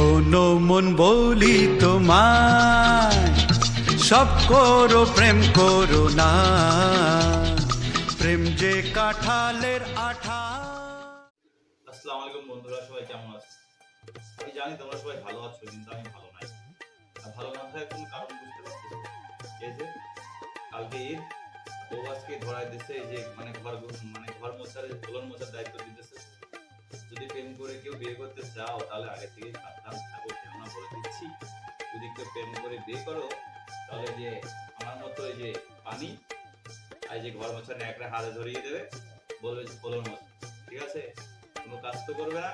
শোনো মন বলি তোমায়, সব করো, প্রেম করো না। প্রেম যে কাঁঠালের আঠা। আসসালামু আলাইকুম বন্ধুরা, সবাই কেমন আছো? আমি জানি তোমরা সবাই ভালো আছো, কিন্তু আমি ভালো নাই। আর ভালো না থাকার কোনো কারণ বুঝতে পারতেছি না। এই যে, কালকে ঈদ ও আজকে ধরাই দিছে যে মানে ঘর মানে ঘর মোছার কোলন মোছার দায়িত্ব দিতেছে। কেউ বিয়ে করতে চাও, তাহলে আগে থেকে সাবধান থাকো, কেননা বলে দিচ্ছি, যদি কেউ প্রেম করে বিয়ে করো, তাহলে যে আমার মতো এই যে পানি, আর যে ঘর মোছার একটা হাতে ধরিয়ে দেবে, বলবে যে কোলন মোছা। ঠিক আছে? কোনো কাজ তো করবে না।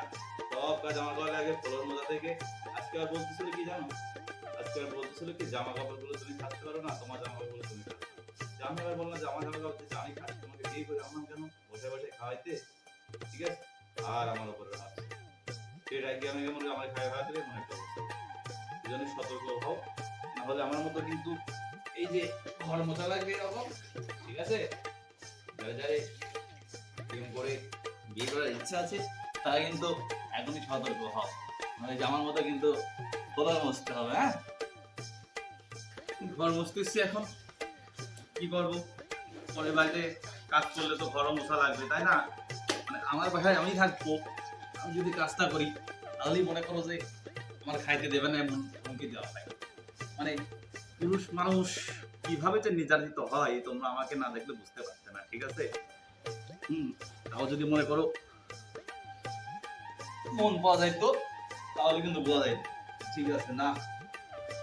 সব কাজ আমার করা লাগে ফলোর মজা থেকে। আজকে আর বলতেছিল কি জানো? আজকে আর বলতেছিল কি জামা কাপড়গুলো তুমি থাকতে পারো না, তোমার জামা কাপড়গুলো তুমি আমি আবার বললাম যে আমার জামা কাপড় আমি খাচ্ছি তোমাকে বিয়ে করে আমার কেন? বসে বসে খাওয়াইতে? ঠিক আছে? আর আমার উপরে হাত মনে আমার খাওয়া খাওয়া দেবে মনে একটা অবস্থা জন্য সতর্ক হও। আমার মতো কিন্তু এই যে ঘর মোছা লাগবে এরকম, ঠিক আছে? যারা প্রেম করে বিয়ে করার ইচ্ছা আছে, তারা কিন্তু এখনই সতর্ক মানে যে আমার মতো কিন্তু হবে হ্যাঁ? ঘর মুছতেছি এখন। কি করব? পরে বাড়িতে কাজ করলে তো ঘর মশা লাগবে, তাই না? মানে আমার বাসায় আমি থাকব। আমি যদি কাজটা করি, তাহলেই মনে করো যে আমার খাইতে দেবে না, এমন হুমকি দেওয়া হয়। মানে পুরুষ মানুষ কীভাবে যে নির্যাতিত হয় তোমরা আমাকে না দেখলে বুঝতে পারছে না, ঠিক আছে? হুম, তাও যদি মনে করো মন পাওয়া যায় তো, তাহলে কিন্তু বোঝা যায়। ঠিক আছে, না।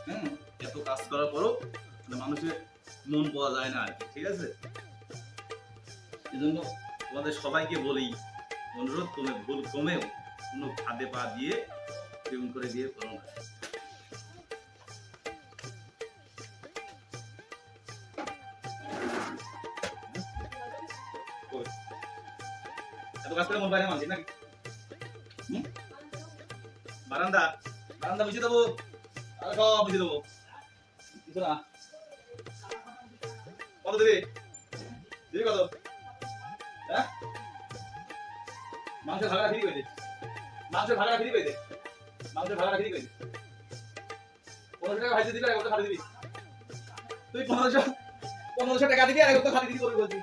হ্যাঁ এত কাজ করার পরও মানে মানুষের মন পাওয়া যায় না আর কি, ঠিক আছে? এই জন্য তোমাদের সবাইকে বলি অনুরোধ তুমি ভুল কমেও কোনো ফাঁদে পা দিয়ে প্রেম করে দিয়ে করো না কাজ করে বারান্দা বারান্দা বুঝিয়ে দেবো। আর দেবো। কিছু না। কত দেবে? দিবি কত? হ্যাঁ? মাংসের ভাগা ফ্রি করে দে। মাংসের ভাগা ফ্রি করে দে। মাংসের ভাগা ফ্রি করে দে। পনেরোশো টাকা ভাইতে দিবি আর কত খালি দিবি। তুই পনেরোশো পনেরোশো টাকা দিবি আর কত খালি দিবি করবি বলছি